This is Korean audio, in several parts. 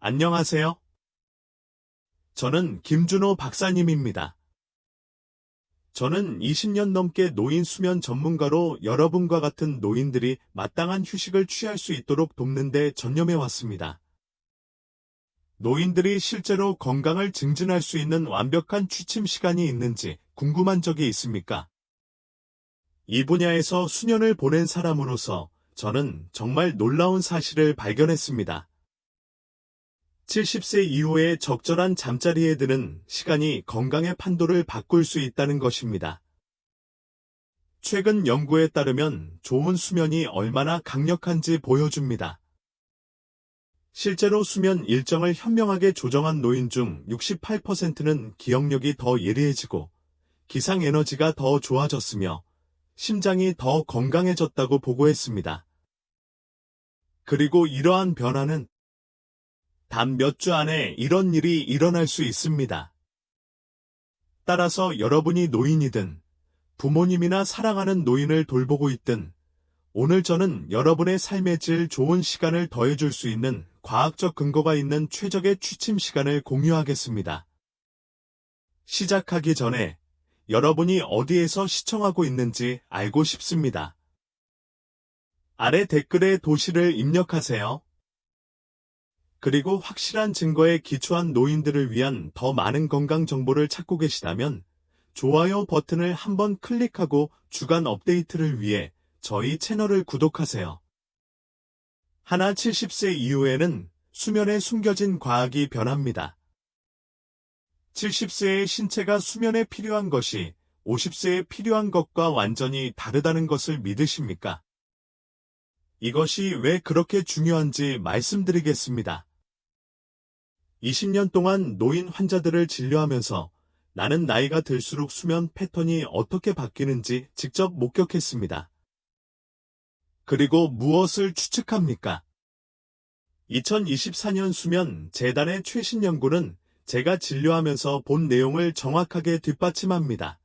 안녕하세요. 저는 김준호 박사님입니다. 저는 20년 넘게 노인 수면 전문가로 여러분과 같은 노인들이 마땅한 휴식을 취할 수 있도록 돕는 데 전념해 왔습니다. 노인들이 실제로 건강을 증진할 수 있는 완벽한 취침 시간이 있는지 궁금한 적이 있습니까? 이 분야에서 수년을 보낸 사람으로서 저는 정말 놀라운 사실을 발견했습니다. 70세 이후에 적절한 잠자리에 드는 시간이 건강의 판도를 바꿀 수 있다는 것입니다. 최근 연구에 따르면 좋은 수면이 얼마나 강력한지 보여줍니다. 실제로 수면 일정을 현명하게 조정한 노인 중 68%는 기억력이 더 예리해지고 기상 에너지가 더 좋아졌으며 심장이 더 건강해졌다고 보고했습니다. 그리고 이러한 변화는 단 몇 주 안에 이런 일이 일어날 수 있습니다. 따라서 여러분이 노인이든 부모님이나 사랑하는 노인을 돌보고 있든 오늘 저는 여러분의 삶의 질 좋은 시간을 더해줄 수 있는 과학적 근거가 있는 최적의 취침 시간을 공유하겠습니다. 시작하기 전에 여러분이 어디에서 시청하고 있는지 알고 싶습니다. 아래 댓글에 도시를 입력하세요. 그리고 확실한 증거에 기초한 노인들을 위한 더 많은 건강 정보를 찾고 계시다면 좋아요 버튼을 한번 클릭하고 주간 업데이트를 위해 저희 채널을 구독하세요. 하나 70세 이후에는 수면에 숨겨진 과학이 변합니다. 70세의 신체가 수면에 필요한 것이 50세에 필요한 것과 완전히 다르다는 것을 믿으십니까? 이것이 왜 그렇게 중요한지 말씀드리겠습니다. 20년 동안 노인 환자들을 진료하면서 나는 나이가 들수록 수면 패턴이 어떻게 바뀌는지 직접 목격했습니다. 그리고 무엇을 추측합니까? 2024년 수면 재단의 최신 연구는 제가 진료하면서 본 내용을 정확하게 뒷받침합니다.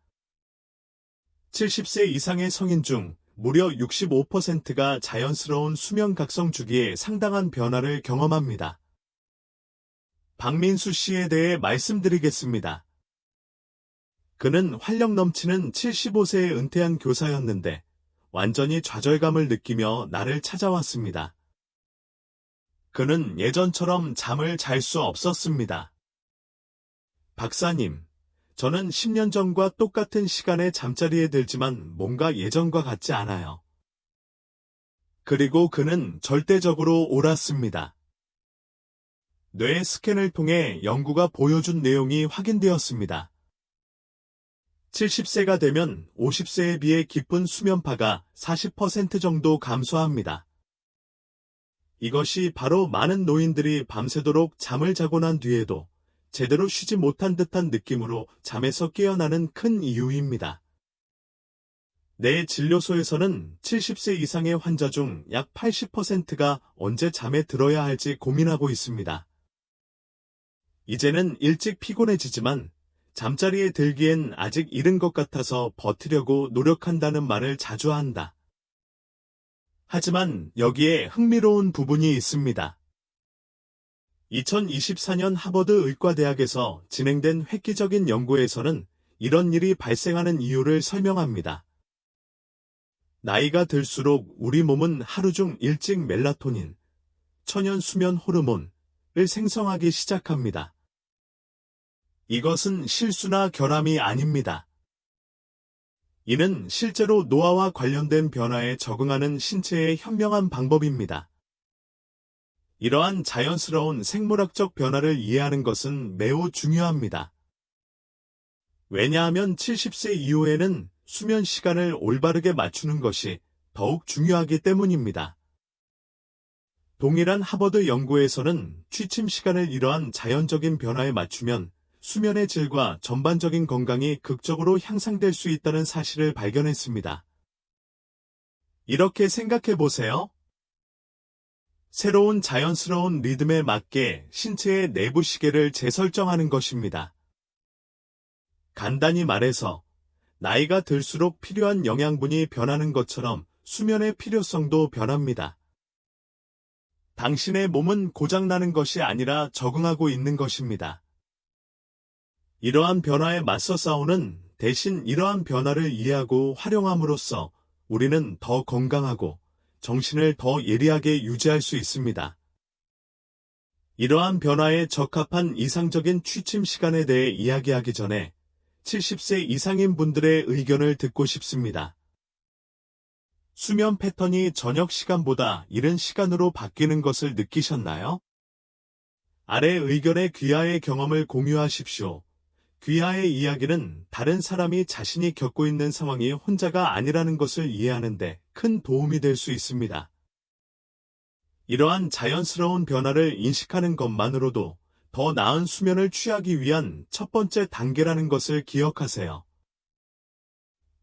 70세 이상의 성인 중 무려 65%가 자연스러운 수면 각성 주기에 상당한 변화를 경험합니다. 박민수 씨에 대해 말씀드리겠습니다. 그는 활력 넘치는 75세에 은퇴한 교사였는데 완전히 좌절감을 느끼며 나를 찾아왔습니다. 그는 예전처럼 잠을 잘 수 없었습니다. 박사님, 저는 10년 전과 똑같은 시간에 잠자리에 들지만 뭔가 예전과 같지 않아요. 그리고 그는 절대적으로 옳았습니다. 뇌 스캔을 통해 연구가 보여준 내용이 확인되었습니다. 70세가 되면 50세에 비해 깊은 수면파가 40% 정도 감소합니다. 이것이 바로 많은 노인들이 밤새도록 잠을 자고 난 뒤에도 제대로 쉬지 못한 듯한 느낌으로 잠에서 깨어나는 큰 이유입니다. 내 진료소에서는 70세 이상의 환자 중 약 80%가 언제 잠에 들어야 할지 고민하고 있습니다. 이제는 일찍 피곤해지지만 잠자리에 들기엔 아직 이른 것 같아서 버티려고 노력한다는 말을 자주 한다. 하지만 여기에 흥미로운 부분이 있습니다. 2024년 하버드 의과대학에서 진행된 획기적인 연구에서는 이런 일이 발생하는 이유를 설명합니다. 나이가 들수록 우리 몸은 하루 중 일찍 멜라토닌, 천연 수면 호르몬, 을 생성하기 시작합니다. 이것은 실수나 결함이 아닙니다. 이는 실제로 노화와 관련된 변화에 적응하는 신체의 현명한 방법입니다. 이러한 자연스러운 생물학적 변화를 이해하는 것은 매우 중요합니다. 왜냐하면 70세 이후에는 수면 시간을 올바르게 맞추는 것이 더욱 중요하기 때문입니다. 동일한 하버드 연구에서는 취침 시간을 이러한 자연적인 변화에 맞추면 수면의 질과 전반적인 건강이 극적으로 향상될 수 있다는 사실을 발견했습니다. 이렇게 생각해 보세요. 새로운 자연스러운 리듬에 맞게 신체의 내부 시계를 재설정하는 것입니다. 간단히 말해서 나이가 들수록 필요한 영양분이 변하는 것처럼 수면의 필요성도 변합니다. 당신의 몸은 고장나는 것이 아니라 적응하고 있는 것입니다. 이러한 변화에 맞서 싸우는 대신 이러한 변화를 이해하고 활용함으로써 우리는 더 건강하고 정신을 더 예리하게 유지할 수 있습니다. 이러한 변화에 적합한 이상적인 취침 시간에 대해 이야기하기 전에 70세 이상인 분들의 의견을 듣고 싶습니다. 수면 패턴이 저녁 시간보다 이른 시간으로 바뀌는 것을 느끼셨나요? 아래 의견의 귀하의 경험을 공유하십시오. 귀하의 이야기는 다른 사람이 자신이 겪고 있는 상황이 혼자가 아니라는 것을 이해하는데 큰 도움이 될 수 있습니다. 이러한 자연스러운 변화를 인식하는 것만으로도 더 나은 수면을 취하기 위한 첫 번째 단계라는 것을 기억하세요.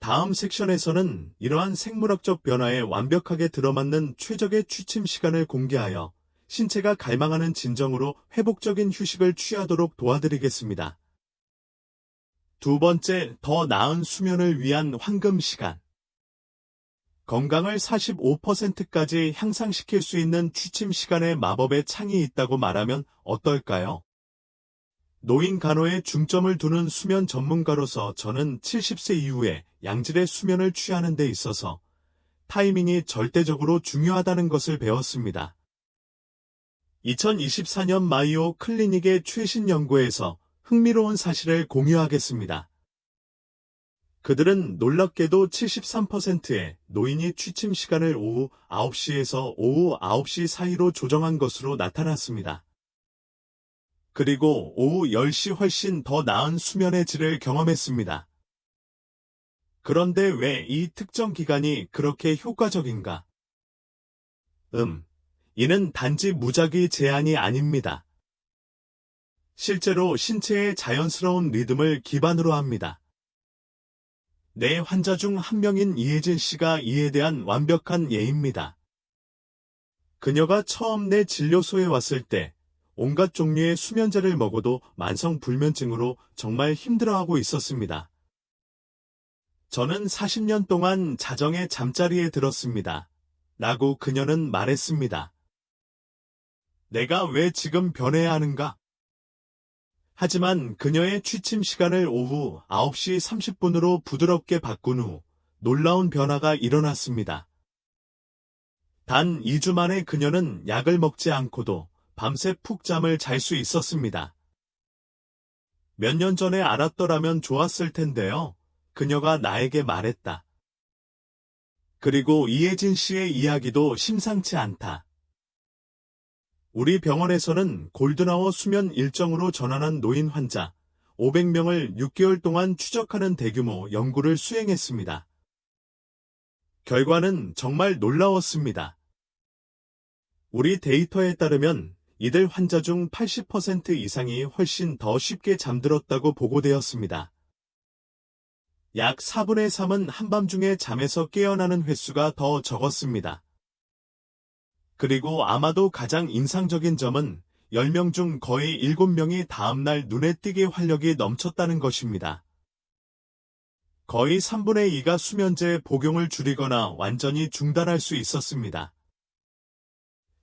다음 섹션에서는 이러한 생물학적 변화에 완벽하게 들어맞는 최적의 취침 시간을 공개하여 신체가 갈망하는 진정으로 회복적인 휴식을 취하도록 도와드리겠습니다. 두 번째, 더 나은 수면을 위한 황금 시간. 건강을 45%까지 향상시킬 수 있는 취침 시간의 마법의 창이 있다고 말하면 어떨까요? 노인 간호에 중점을 두는 수면 전문가로서 저는 70세 이후에 양질의 수면을 취하는 데 있어서 타이밍이 절대적으로 중요하다는 것을 배웠습니다. 2024년 마이오 클리닉의 최신 연구에서 흥미로운 사실을 공유하겠습니다. 그들은 놀랍게도 73%의 노인이 취침 시간을 오후 9시에서 오후 9시 사이로 조정한 것으로 나타났습니다. 그리고 오후 10시 훨씬 더 나은 수면의 질을 경험했습니다. 그런데 왜 이 특정 기간이 그렇게 효과적인가? 음, 이는 단지 무작위 제한이 아닙니다. 실제로 신체의 자연스러운 리듬을 기반으로 합니다. 내 환자 중 한 명인 이혜진 씨가 이에 대한 완벽한 예입니다. 그녀가 처음 내 진료소에 왔을 때 온갖 종류의 수면제를 먹어도 만성 불면증으로 정말 힘들어하고 있었습니다. 저는 40년 동안 자정에 잠자리에 들었습니다. 라고 그녀는 말했습니다. 내가 왜 지금 변해야 하는가? 하지만 그녀의 취침 시간을 오후 9시 30분으로 부드럽게 바꾼 후 놀라운 변화가 일어났습니다. 단 2주 만에 그녀는 약을 먹지 않고도 밤새 푹 잠을 잘 수 있었습니다. 몇 년 전에 알았더라면 좋았을 텐데요. 그녀가 나에게 말했다. 그리고 이혜진 씨의 이야기도 심상치 않다. 우리 병원에서는 골든아워 수면 일정으로 전환한 노인 환자 500명을 6개월 동안 추적하는 대규모 연구를 수행했습니다. 결과는 정말 놀라웠습니다. 우리 데이터에 따르면 이들 환자 중 80% 이상이 훨씬 더 쉽게 잠들었다고 보고되었습니다. 약 4분의 3은 한밤중에 잠에서 깨어나는 횟수가 더 적었습니다. 그리고 아마도 가장 인상적인 점은 10명 중 거의 7명이 다음날 눈에 띄게 활력이 넘쳤다는 것입니다. 거의 3분의 2가 수면제 복용을 줄이거나 완전히 중단할 수 있었습니다.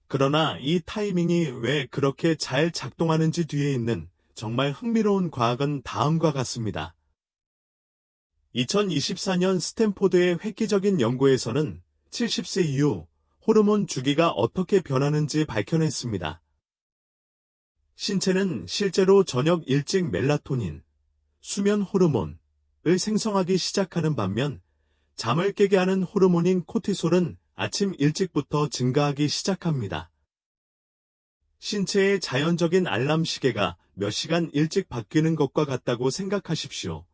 그러나 이 타이밍이 왜 그렇게 잘 작동하는지 뒤에 있는 정말 흥미로운 과학은 다음과 같습니다. 2024년 스탠포드의 획기적인 연구에서는 70세 이후 호르몬 주기가 어떻게 변하는지 밝혀냈습니다. 신체는 실제로 저녁 일찍 멜라토닌, 수면 호르몬을 생성하기 시작하는 반면 잠을 깨게 하는 호르몬인 코티솔은 아침 일찍부터 증가하기 시작합니다. 신체의 자연적인 알람 시계가 몇 시간 일찍 바뀌는 것과 같다고 생각하십시오.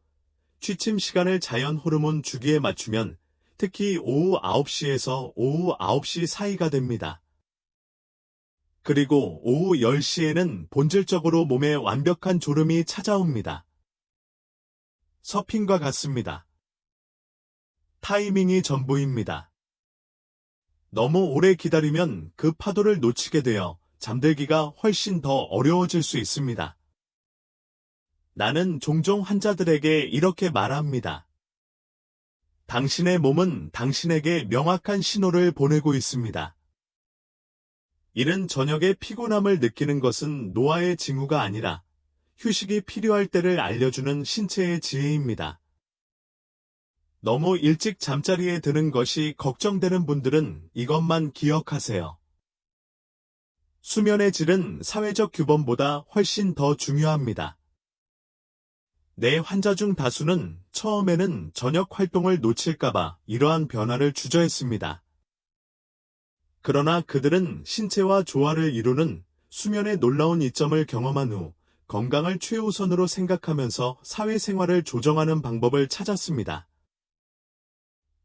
취침 시간을 자연 호르몬 주기에 맞추면 특히 오후 9시에서 오후 9시 사이가 됩니다. 그리고 오후 10시에는 본질적으로 몸에 완벽한 졸음이 찾아옵니다. 서핑과 같습니다. 타이밍이 전부입니다. 너무 오래 기다리면 그 파도를 놓치게 되어 잠들기가 훨씬 더 어려워질 수 있습니다. 나는 종종 환자들에게 이렇게 말합니다. 당신의 몸은 당신에게 명확한 신호를 보내고 있습니다. 이른 저녁에 피곤함을 느끼는 것은 노화의 징후가 아니라 휴식이 필요할 때를 알려주는 신체의 지혜입니다. 너무 일찍 잠자리에 드는 것이 걱정되는 분들은 이것만 기억하세요. 수면의 질은 사회적 규범보다 훨씬 더 중요합니다. 내 환자 중 다수는 처음에는 저녁 활동을 놓칠까봐 이러한 변화를 주저했습니다. 그러나 그들은 신체와 조화를 이루는 수면의 놀라운 이점을 경험한 후 건강을 최우선으로 생각하면서 사회생활을 조정하는 방법을 찾았습니다.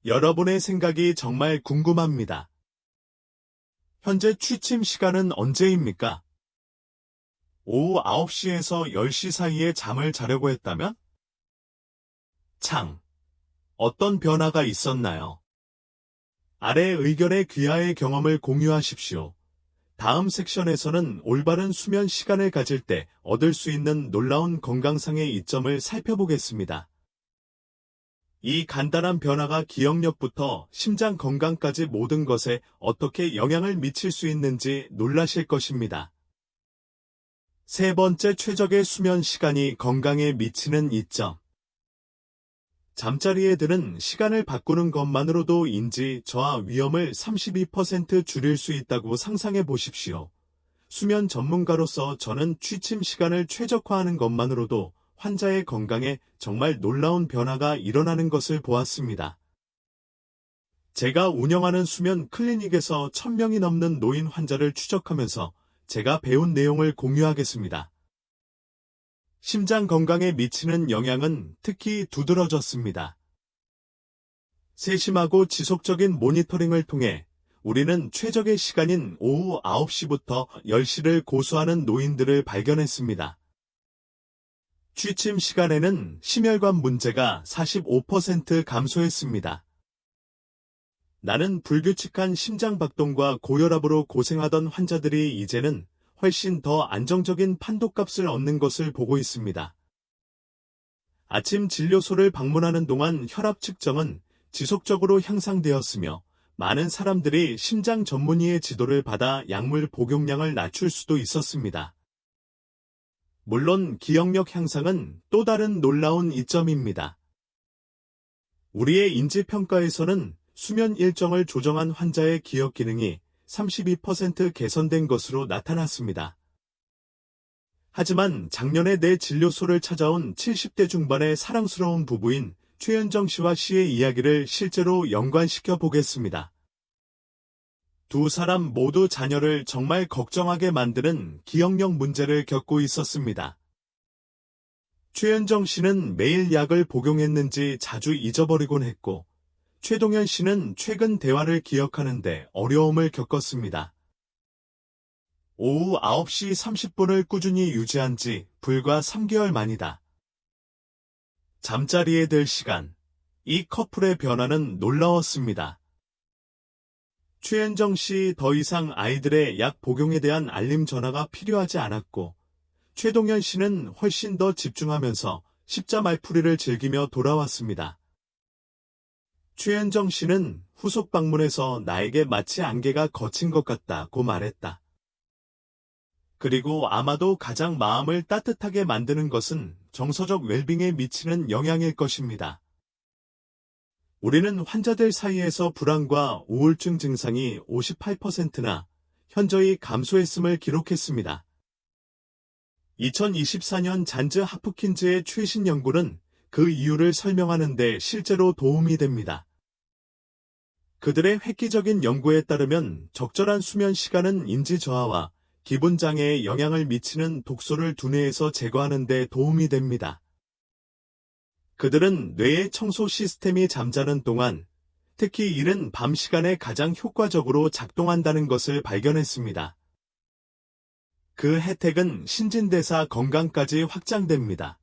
여러분의 생각이 정말 궁금합니다. 현재 취침 시간은 언제입니까? 오후 9시에서 10시 사이에 잠을 자려고 했다면? 창. 어떤 변화가 있었나요? 아래 의견의 귀하의 경험을 공유하십시오. 다음 섹션에서는 올바른 수면 시간을 가질 때 얻을 수 있는 놀라운 건강상의 이점을 살펴보겠습니다. 이 간단한 변화가 기억력부터 심장 건강까지 모든 것에 어떻게 영향을 미칠 수 있는지 놀라실 것입니다. 세 번째 최적의 수면 시간이 건강에 미치는 이점. 잠자리에 드는 시간을 바꾸는 것만으로도 인지 저하 위험을 32% 줄일 수 있다고 상상해 보십시오. 수면 전문가로서 저는 취침 시간을 최적화하는 것만으로도 환자의 건강에 정말 놀라운 변화가 일어나는 것을 보았습니다. 제가 운영하는 수면 클리닉에서 1000명이 넘는 노인 환자를 추적하면서 제가 배운 내용을 공유하겠습니다. 심장 건강에 미치는 영향은 특히 두드러졌습니다. 세심하고 지속적인 모니터링을 통해 우리는 최적의 시간인 오후 9시부터 10시를 고수하는 노인들을 발견했습니다. 취침 시간에는 심혈관 문제가 45% 감소했습니다. 나는 불규칙한 심장박동과 고혈압으로 고생하던 환자들이 이제는 훨씬 더 안정적인 판독값을 얻는 것을 보고 있습니다. 아침 진료소를 방문하는 동안 혈압 측정은 지속적으로 향상되었으며 많은 사람들이 심장 전문의의 지도를 받아 약물 복용량을 낮출 수도 있었습니다. 물론 기억력 향상은 또 다른 놀라운 이점입니다. 우리의 인지평가에서는 수면 일정을 조정한 환자의 기억 기능이 32% 개선된 것으로 나타났습니다. 하지만 작년에 내 진료소를 찾아온 70대 중반의 사랑스러운 부부인 최현정 씨와 씨의 이야기를 실제로 연관시켜 보겠습니다. 두 사람 모두 자녀를 정말 걱정하게 만드는 기억력 문제를 겪고 있었습니다. 최현정 씨는 매일 약을 복용했는지 자주 잊어버리곤 했고, 최동현 씨는 최근 대화를 기억하는데 어려움을 겪었습니다. 오후 9시 30분을 꾸준히 유지한 지 불과 3개월 만이다. 잠자리에 들 시간. 이 커플의 변화는 놀라웠습니다. 최현정 씨 더 이상 아이들의 약 복용에 대한 알림 전화가 필요하지 않았고, 최동현 씨는 훨씬 더 집중하면서 십자 말풀이를 즐기며 돌아왔습니다. 최현정 씨는 후속 방문에서 나에게 마치 안개가 거친 것 같다고 말했다. 그리고 아마도 가장 마음을 따뜻하게 만드는 것은 정서적 웰빙에 미치는 영향일 것입니다. 우리는 환자들 사이에서 불안과 우울증 증상이 58%나 현저히 감소했음을 기록했습니다. 2024년 잔즈 하프킨즈의 최신 연구는 그 이유를 설명하는 데 실제로 도움이 됩니다. 그들의 획기적인 연구에 따르면 적절한 수면 시간은 인지 저하와 기분 장애에 영향을 미치는 독소를 두뇌에서 제거하는 데 도움이 됩니다. 그들은 뇌의 청소 시스템이 잠자는 동안 특히 이른 밤 시간에 가장 효과적으로 작동한다는 것을 발견했습니다. 그 혜택은 신진대사 건강까지 확장됩니다.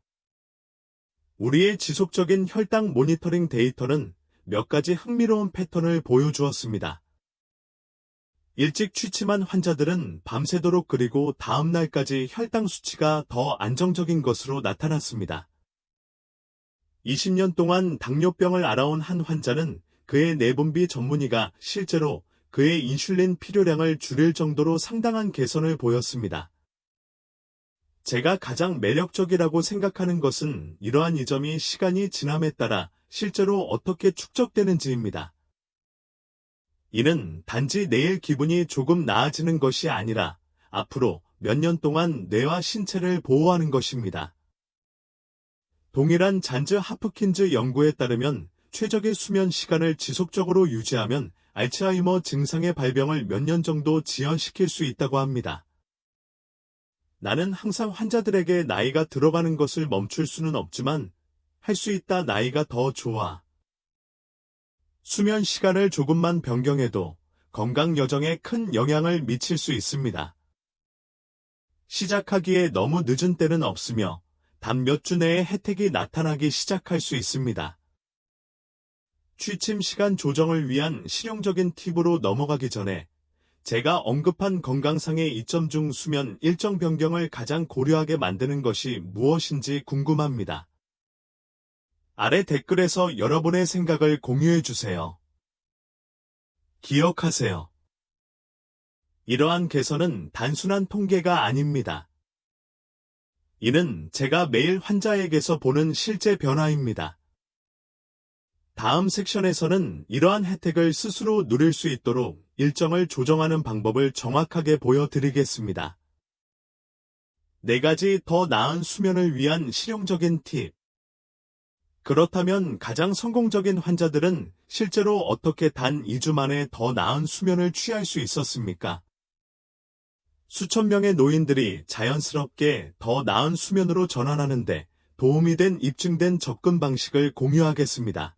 우리의 지속적인 혈당 모니터링 데이터는 몇 가지 흥미로운 패턴을 보여주었습니다. 일찍 취침한 환자들은 밤새도록 그리고 다음 날까지 혈당 수치가 더 안정적인 것으로 나타났습니다. 20년 동안 당뇨병을 알아온 한 환자는 그의 내분비 전문의가 실제로 그의 인슐린 필요량을 줄일 정도로 상당한 개선을 보였습니다. 제가 가장 매력적이라고 생각하는 것은 이러한 이 점이 시간이 지남에 따라 실제로 어떻게 축적되는지입니다. 이는 단지 내일 기분이 조금 나아지는 것이 아니라 앞으로 몇 년 동안 뇌와 신체를 보호하는 것입니다. 동일한 잔즈 하프킨즈 연구에 따르면 최적의 수면 시간을 지속적으로 유지하면 알츠하이머 증상의 발병을 몇 년 정도 지연시킬 수 있다고 합니다. 나는 항상 환자들에게 나이가 들어가는 것을 멈출 수는 없지만 할 수 있다 나이가 더 좋아. 수면 시간을 조금만 변경해도 건강 여정에 큰 영향을 미칠 수 있습니다. 시작하기에 너무 늦은 때는 없으며 단 몇 주 내에 혜택이 나타나기 시작할 수 있습니다. 취침 시간 조정을 위한 실용적인 팁으로 넘어가기 전에 제가 언급한 건강상의 이점 중 수면 일정 변경을 가장 고려하게 만드는 것이 무엇인지 궁금합니다. 아래 댓글에서 여러분의 생각을 공유해 주세요. 기억하세요. 이러한 개선은 단순한 통계가 아닙니다. 이는 제가 매일 환자에게서 보는 실제 변화입니다. 다음 섹션에서는 이러한 혜택을 스스로 누릴 수 있도록 일정을 조정하는 방법을 정확하게 보여드리겠습니다. 네 가지 더 나은 수면을 위한 실용적인 팁. 그렇다면 가장 성공적인 환자들은 실제로 어떻게 단 2주 만에 더 나은 수면을 취할 수 있었습니까? 수천 명의 노인들이 자연스럽게 더 나은 수면으로 전환하는데 도움이 된 입증된 접근 방식을 공유하겠습니다.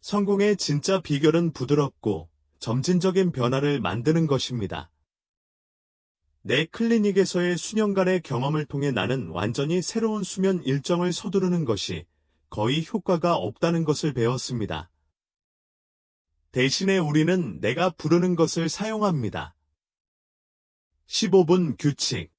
성공의 진짜 비결은 부드럽고 점진적인 변화를 만드는 것입니다. 내 클리닉에서의 수년간의 경험을 통해 나는 완전히 새로운 수면 일정을 서두르는 것이 거의 효과가 없다는 것을 배웠습니다. 대신에 우리는 내가 부르는 것을 사용합니다. 15분 규칙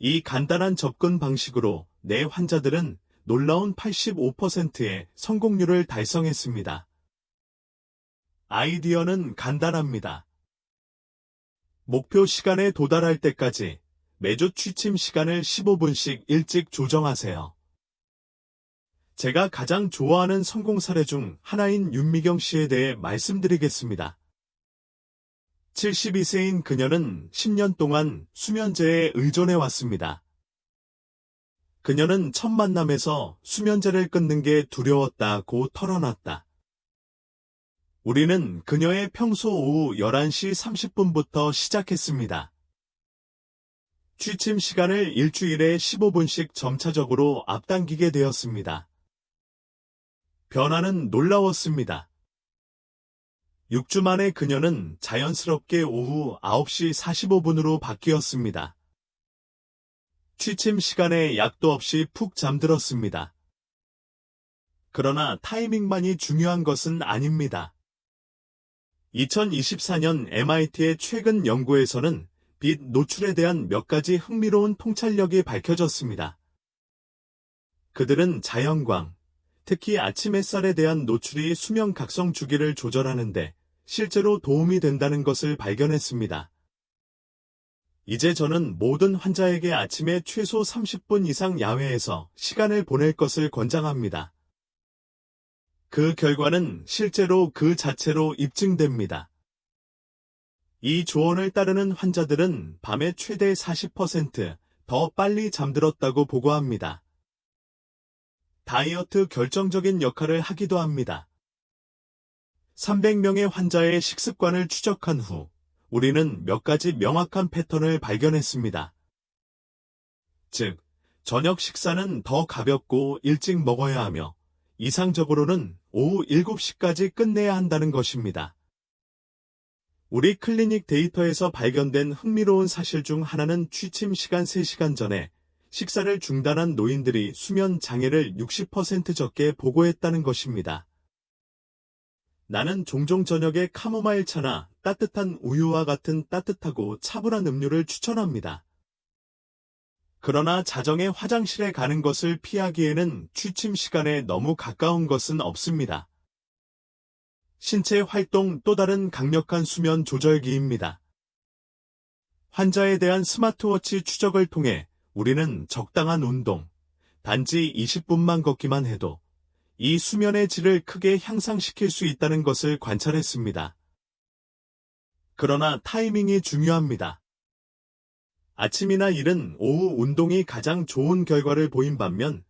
이 간단한 접근 방식으로 내 환자들은 놀라운 85%의 성공률을 달성했습니다. 아이디어는 간단합니다. 목표 시간에 도달할 때까지 매주 취침 시간을 15분씩 일찍 조정하세요. 제가 가장 좋아하는 성공 사례 중 하나인 윤미경 씨에 대해 말씀드리겠습니다. 72세인 그녀는 10년 동안 수면제에 의존해 왔습니다. 그녀는 첫 만남에서 수면제를 끊는 게 두려웠다고 털어놨다. 우리는 그녀의 평소 오후 11시 30분부터 시작했습니다. 취침 시간을 일주일에 15분씩 점차적으로 앞당기게 되었습니다. 변화는 놀라웠습니다. 6주 만에 그녀는 자연스럽게 오후 9시 45분으로 바뀌었습니다. 취침 시간에 약도 없이 푹 잠들었습니다. 그러나 타이밍만이 중요한 것은 아닙니다. 2024년 MIT의 최근 연구에서는 빛 노출에 대한 몇 가지 흥미로운 통찰력이 밝혀졌습니다. 그들은 자연광, 특히 아침 햇살에 대한 노출이 수면 각성 주기를 조절하는데 실제로 도움이 된다는 것을 발견했습니다. 이제 저는 모든 환자에게 아침에 최소 30분 이상 야외에서 시간을 보낼 것을 권장합니다. 그 결과는 실제로 그 자체로 입증됩니다. 이 조언을 따르는 환자들은 밤에 최대 40%더 빨리 잠들었다고 보고합니다. 다이어트 결정적인 역할을 하기도 합니다. 300명의 환자의 식습관을 추적한 후 우리는 몇 가지 명확한 패턴을 발견했습니다. 즉, 저녁 식사는 더 가볍고 일찍 먹어야 하며 이상적으로는 오후 7시까지 끝내야 한다는 것입니다. 우리 클리닉 데이터에서 발견된 흥미로운 사실 중 하나는 취침 시간 3시간 전에 식사를 중단한 노인들이 수면 장애를 60% 적게 보고했다는 것입니다. 나는 종종 저녁에 카모마일 차나 따뜻한 우유와 같은 따뜻하고 차분한 음료를 추천합니다. 그러나 자정에 화장실에 가는 것을 피하기에는 취침 시간에 너무 가까운 것은 없습니다. 신체 활동 또 다른 강력한 수면 조절기입니다. 환자에 대한 스마트워치 추적을 통해 우리는 적당한 운동, 단지 20분만 걷기만 해도 이 수면의 질을 크게 향상시킬 수 있다는 것을 관찰했습니다. 그러나 타이밍이 중요합니다. 아침이나 이른 오후 운동이 가장 좋은 결과를 보인 반면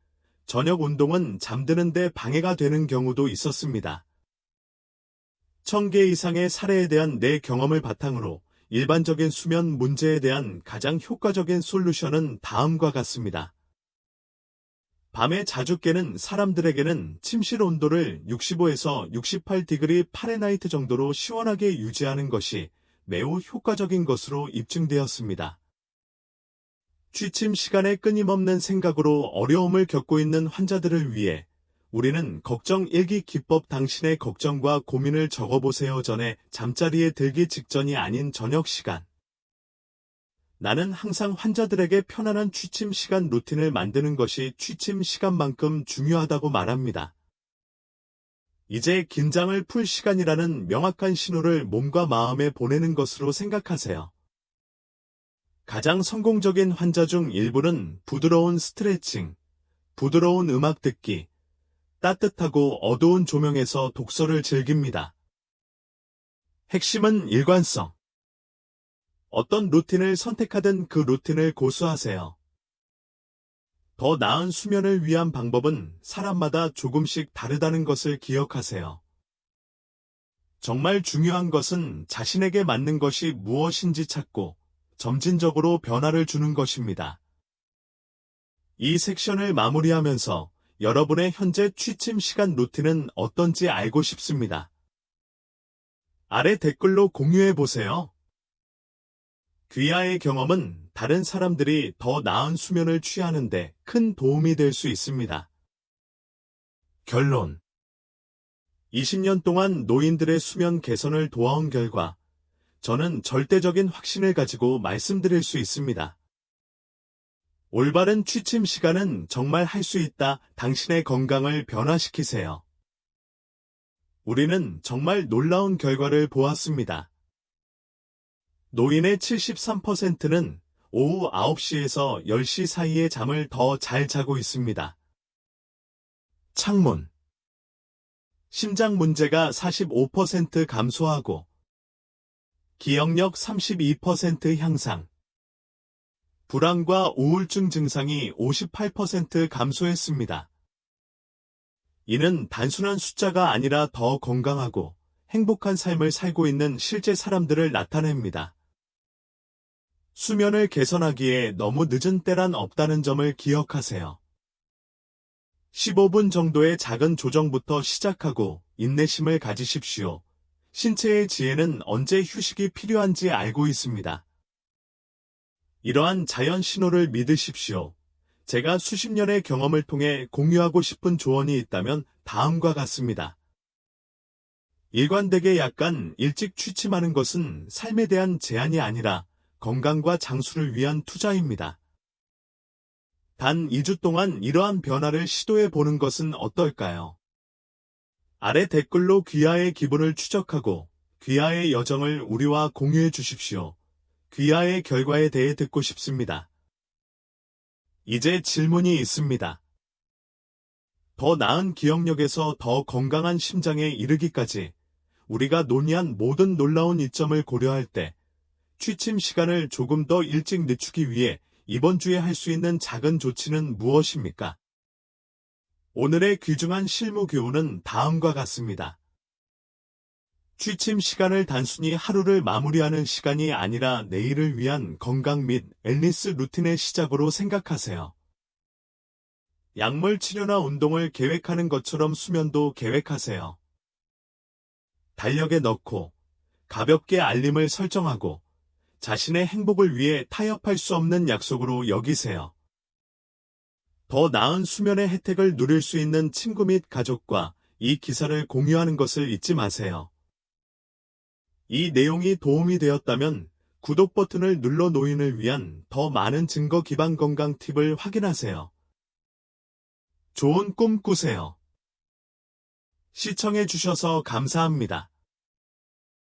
저녁 운동은 잠드는데 방해가 되는 경우도 있었습니다. 천개 이상의 사례에 대한 내 경험을 바탕으로 일반적인 수면 문제에 대한 가장 효과적인 솔루션은 다음과 같습니다. 밤에 자주 깨는 사람들에게는 침실 온도를 65에서 68디그리 파레나이트 정도로 시원하게 유지하는 것이 매우 효과적인 것으로 입증되었습니다. 취침 시간에 끊임없는 생각으로 어려움을 겪고 있는 환자들을 위해 우리는 걱정 일기 기법 당신의 걱정과 고민을 적어보세요 전에 잠자리에 들기 직전이 아닌 저녁 시간. 나는 항상 환자들에게 편안한 취침 시간 루틴을 만드는 것이 취침 시간만큼 중요하다고 말합니다. 이제 긴장을 풀 시간이라는 명확한 신호를 몸과 마음에 보내는 것으로 생각하세요. 가장 성공적인 환자 중 일부는 부드러운 스트레칭, 부드러운 음악 듣기, 따뜻하고 어두운 조명에서 독서를 즐깁니다. 핵심은 일관성. 어떤 루틴을 선택하든 그 루틴을 고수하세요. 더 나은 수면을 위한 방법은 사람마다 조금씩 다르다는 것을 기억하세요. 정말 중요한 것은 자신에게 맞는 것이 무엇인지 찾고 점진적으로 변화를 주는 것입니다. 이 섹션을 마무리하면서 여러분의 현재 취침 시간 루틴은 어떤지 알고 싶습니다. 아래 댓글로 공유해 보세요. 귀하의 경험은 다른 사람들이 더 나은 수면을 취하는데 큰 도움이 될 수 있습니다. 결론 20년 동안 노인들의 수면 개선을 도와온 결과 저는 절대적인 확신을 가지고 말씀드릴 수 있습니다. 올바른 취침 시간은 정말 할 수 있다. 당신의 건강을 변화시키세요. 우리는 정말 놀라운 결과를 보았습니다. 노인의 73%는 오후 9시에서 10시 사이에 잠을 더 잘 자고 있습니다. 창문 심장 문제가 45% 감소하고 기억력 32% 향상 불안과 우울증 증상이 58% 감소했습니다. 이는 단순한 숫자가 아니라 더 건강하고 행복한 삶을 살고 있는 실제 사람들을 나타냅니다. 수면을 개선하기에 너무 늦은 때란 없다는 점을 기억하세요. 15분 정도의 작은 조정부터 시작하고 인내심을 가지십시오. 신체의 지혜는 언제 휴식이 필요한지 알고 있습니다. 이러한 자연 신호를 믿으십시오. 제가 수십 년의 경험을 통해 공유하고 싶은 조언이 있다면 다음과 같습니다. 일관되게 약간 일찍 취침하는 것은 삶에 대한 제한이 아니라 건강과 장수를 위한 투자입니다. 단 2주 동안 이러한 변화를 시도해 보는 것은 어떨까요? 아래 댓글로 귀하의 기분을 추적하고 귀하의 여정을 우리와 공유해 주십시오. 귀하의 결과에 대해 듣고 싶습니다. 이제 질문이 있습니다. 더 나은 기억력에서 더 건강한 심장에 이르기까지 우리가 논의한 모든 놀라운 이점을 고려할 때 취침 시간을 조금 더 일찍 늦추기 위해 이번 주에 할 수 있는 작은 조치는 무엇입니까? 오늘의 귀중한 실무 교훈은 다음과 같습니다. 취침 시간을 단순히 하루를 마무리하는 시간이 아니라 내일을 위한 건강 및 앨리스 루틴의 시작으로 생각하세요. 약물 치료나 운동을 계획하는 것처럼 수면도 계획하세요. 달력에 넣고 가볍게 알림을 설정하고 자신의 행복을 위해 타협할 수 없는 약속으로 여기세요. 더 나은 수면의 혜택을 누릴 수 있는 친구 및 가족과 이 기사를 공유하는 것을 잊지 마세요. 이 내용이 도움이 되었다면 구독 버튼을 눌러 노인을 위한 더 많은 증거 기반 건강 팁을 확인하세요. 좋은 꿈 꾸세요. 시청해 주셔서 감사합니다.